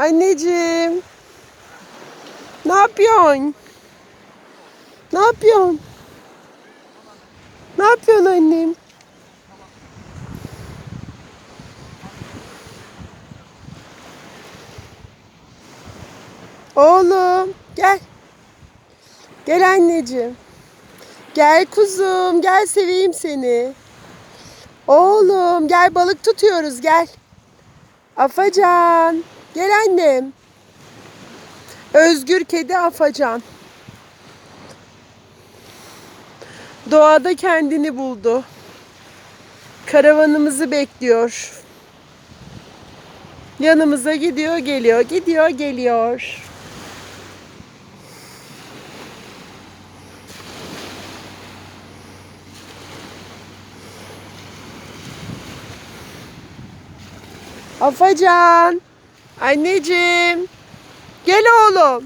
Anneciğim. Ne yapıyorsun? Ne yapıyorsun? Ne yapıyorsun annem? Oğlum gel. Gel anneciğim. Gel kuzum, gel seveyim seni. Oğlum gel balık tutuyoruz gel. Afacan. Gel annem. Özgür kedi Afacan. Doğada kendini buldu. Karavanımızı bekliyor. Yanımıza gidiyor geliyor, gidiyor geliyor. Afacan. Anneciğim. Gel oğlum.